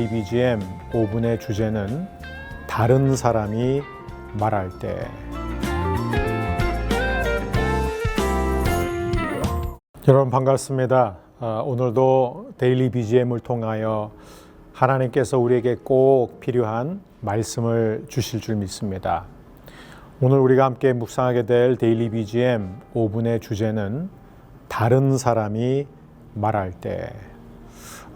데일리 BGM 5분의 주제는 다른 사람이 말할 때. 여러분 반갑습니다. 아, 오늘도 데일리 BGM을 통하여 하나님께서 우리에게 꼭 필요한 말씀을 주실 줄 믿습니다. 오늘 우리가 함께 묵상하게 될 데일리 BGM 5분의 주제는 다른 사람이 말할 때.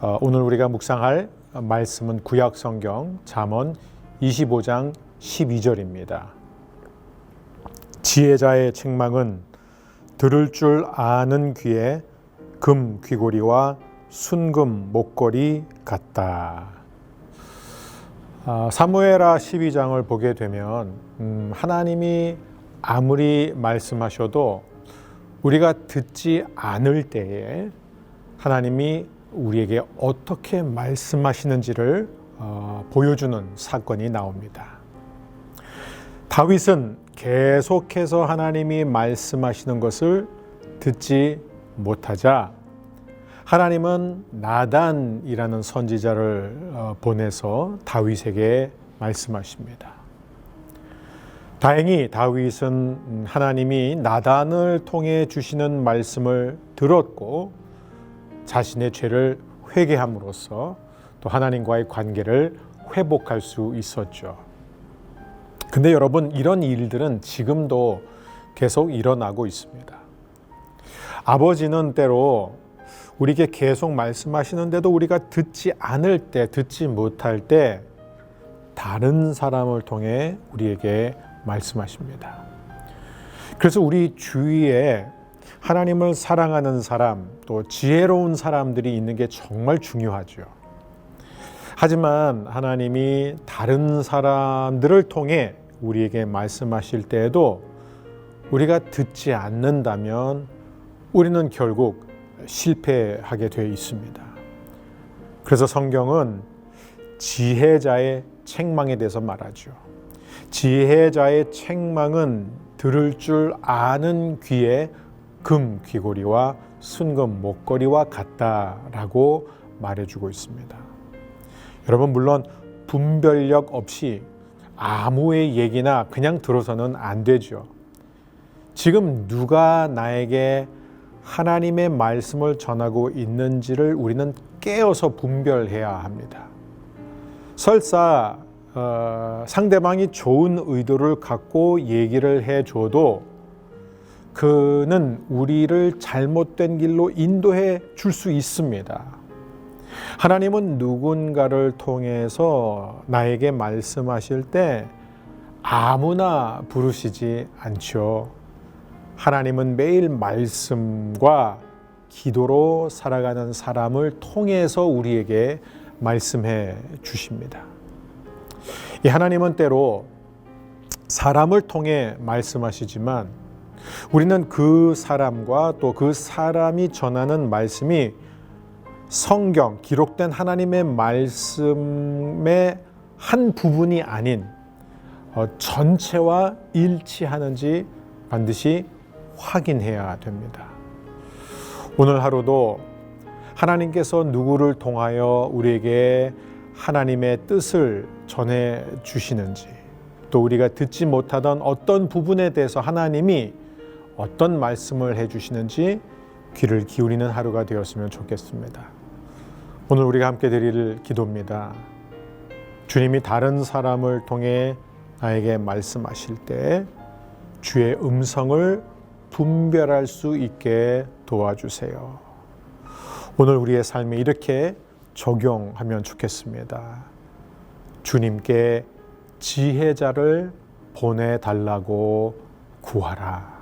어, 오늘 우리가 묵상할 말씀은 구약 성경 잠언 25장 12절입니다. 지혜자의 책망은 들을 줄 아는 귀에 금 귀고리와 순금 목걸이 같다. 아, 사무에라 12장을 보게 되면 음, 하나님이 아무리 말씀하셔도 우리가 듣지 않을 때에 하나님이 우리에게 어떻게 말씀하시는지를 어, 보여주는 사건이 나옵니다. 다윗은 계속해서 하나님이 말씀하시는 것을 듣지 못하자 하나님은 나단이라는 선지자를 어, 보내서 다윗에게 말씀하십니다. 다행히 다윗은 하나님이 나단을 통해 주시는 말씀을 들었고 자신의 죄를 회개함으로써 또 하나님과의 관계를 회복할 수 있었죠. 근데 여러분 이런 일들은 지금도 계속 일어나고 있습니다. 아버지는 때로 우리에게 계속 말씀하시는데도 우리가 듣지 않을 때, 듣지 못할 때 다른 사람을 통해 우리에게 말씀하십니다. 그래서 우리 주위에 하나님을 사랑하는 사람, 또 지혜로운 사람들이 있는 게 정말 중요하죠. 하지만 하나님이 다른 사람들을 통해 우리에게 말씀하실 때에도 우리가 듣지 않는다면 우리는 결국 실패하게 되어 있습니다. 그래서 성경은 지혜자의 책망에 대해서 말하죠. 지혜자의 책망은 들을 줄 아는 귀에 금 귀고리와 순금 목걸이와 같다라고 말해주고 있습니다. 여러분 물론 분별력 없이 아무의 얘기나 그냥 들어서는 안 되죠. 지금 누가 나에게 하나님의 말씀을 전하고 있는지를 우리는 깨어서 분별해야 합니다. 설사 어, 상대방이 좋은 의도를 갖고 얘기를 해줘도 그는 우리를 잘못된 길로 인도해 줄 수 있습니다. 하나님은 누군가를 통해서 나에게 말씀하실 때 아무나 부르시지 않죠. 하나님은 매일 말씀과 기도로 살아가는 사람을 통해서 우리에게 말씀해 주십니다. 이 하나님은 때로 사람을 통해 말씀하시지만 우리는 그 사람과 또 그 사람이 전하는 말씀이 성경 기록된 하나님의 말씀의 한 부분이 아닌 어, 전체와 일치하는지 반드시 확인해야 됩니다. 오늘 하루도 하나님께서 누구를 통하여 우리에게 하나님의 뜻을 전해 주시는지 또 우리가 듣지 못하던 어떤 부분에 대해서 하나님이 어떤 말씀을 해 주시는지 귀를 기울이는 하루가 되었으면 좋겠습니다. 오늘 우리가 함께 드릴 기도입니다. 주님이 다른 사람을 통해 나에게 말씀하실 때 주의 음성을 분별할 수 있게 도와주세요. 오늘 우리의 삶에 이렇게 적용하면 좋겠습니다. 주님께 지혜자를 보내달라고 구하라.